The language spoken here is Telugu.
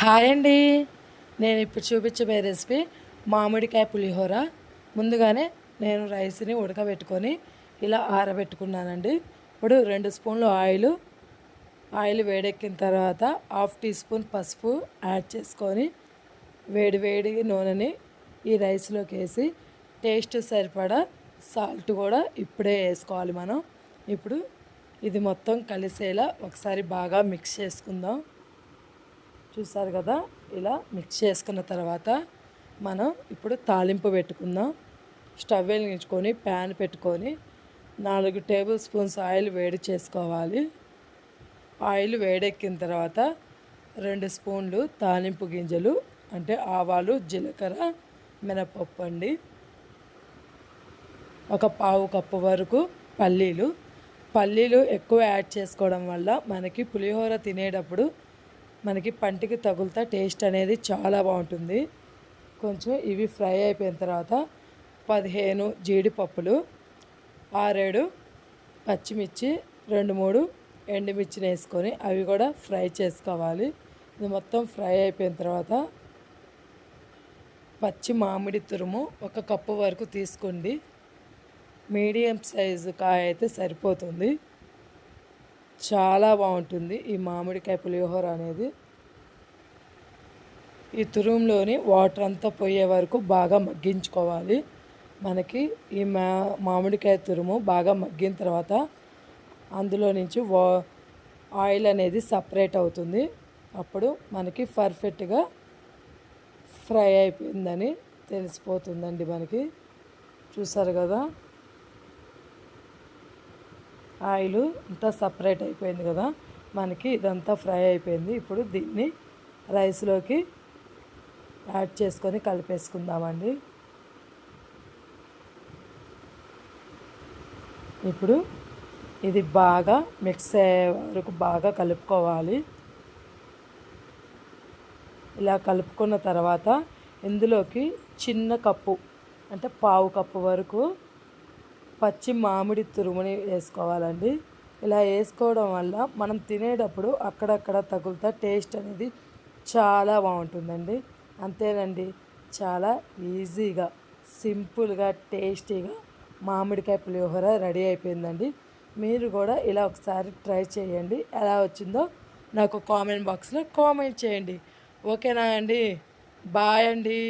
హాయ్ అండి. నేను ఇప్పుడు చూపించబోయే రెసిపీ మామిడికాయ పులిహోర. ముందుగానే నేను రైస్ని ఉడకబెట్టుకొని ఇలా ఆరబెట్టుకున్నానండి. ఇప్పుడు రెండు స్పూన్లు ఆయిల్. ఆయిల్ వేడెక్కిన తర్వాత హాఫ్ టీ స్పూన్ పసుపు యాడ్ చేసుకొని వేడి వేడి నూనెని ఈ రైస్లోకి వేసి టేస్ట్ సరిపడా సాల్ట్ కూడా ఇప్పుడే వేసుకోవాలి మనం. ఇప్పుడు ఇది మొత్తం కలిసేలా ఒకసారి బాగా మిక్స్ చేసుకుందాం. చూసారు కదా ఇలా మిక్స్ చేసుకున్న తర్వాత మనం ఇప్పుడు తాలింపు పెట్టుకుందాం. స్టవ్ వెలిగించుకొని ప్యాన్ పెట్టుకొని నాలుగు టేబుల్ స్పూన్స్ ఆయిల్ వేడి చేసుకోవాలి. ఆయిల్ వేడెక్కిన తర్వాత రెండు స్పూన్లు తాలింపు గింజలు అంటే ఆవాలు జీలకర్ర మినపప్పు అండి. ఒక పావు కప్పు వరకు పల్లీలు. పల్లీలు ఎక్కువ యాడ్ చేసుకోవడం వల్ల మనకి పులిహోర తినేటప్పుడు మనకి పంటికి తగులుతా టేస్ట్ అనేది చాలా బాగుంటుంది. కొంచెం ఇవి ఫ్రై అయిపోయిన తర్వాత పదిహేను జీడిపప్పులు ఆరేడు పచ్చిమిర్చి రెండు మూడు ఎండుమిర్చిని వేసుకొని అవి కూడా ఫ్రై చేసుకోవాలి. ఇది మొత్తం ఫ్రై అయిపోయిన తర్వాత పచ్చి మామిడి తురుము ఒక కప్పు వరకు తీసుకోండి. మీడియం సైజు కాయ అయితే సరిపోతుంది. చాలా బాగుంటుంది ఈ మామిడికాయ పులిహోర అనేది. ఈ తురుములోని వాటర్ అంతా పోయే వరకు బాగా మగ్గించుకోవాలి. మనకి ఈ మా మామిడికాయ తురుము బాగా మగ్గిన తర్వాత అందులో నుంచి వా ఆయిల్ అనేది సపరేట్ అవుతుంది. అప్పుడు మనకి పర్ఫెక్ట్గా ఫ్రై అయిపోయిందని తెలిసిపోతుందండి మనకి. చూసారు కదా? ఆయిల్ అంతా సపరేట్ అయిపోయింది కదా మనకి ఇదంతా ఫ్రై అయిపోయింది. ఇప్పుడు దీన్ని రైస్లోకి యాడ్ చేసుకొని కలిపేసుకుందామండి. ఇప్పుడు ఇది బాగా మిక్స్ అయ్యే వరకు బాగా కలుపుకోవాలి. ఇలా కలుపుకున్న తర్వాత ఇందులోకి చిన్న కప్పు అంటే పావు కప్పు వరకు పచ్చి మామిడి తురుముని వేసుకోవాలండి. ఇలా వేసుకోవడం వల్ల మనం తినేటప్పుడు అక్కడక్కడ తగులుతా టేస్ట్ అనేది చాలా బాగుంటుందండి. అంతేనండి చాలా ఈజీగా సింపుల్గా టేస్టీగా మామిడికాయ పులిహోర రెడీ అయిపోయిందండి. మీరు కూడా ఇలా ఒకసారి ట్రై చేయండి. ఎలా వచ్చిందో నాకు కామెంట్ బాక్స్లో కామెంట్ చేయండి. ఓకేనా అండి? బాయ్ అండి.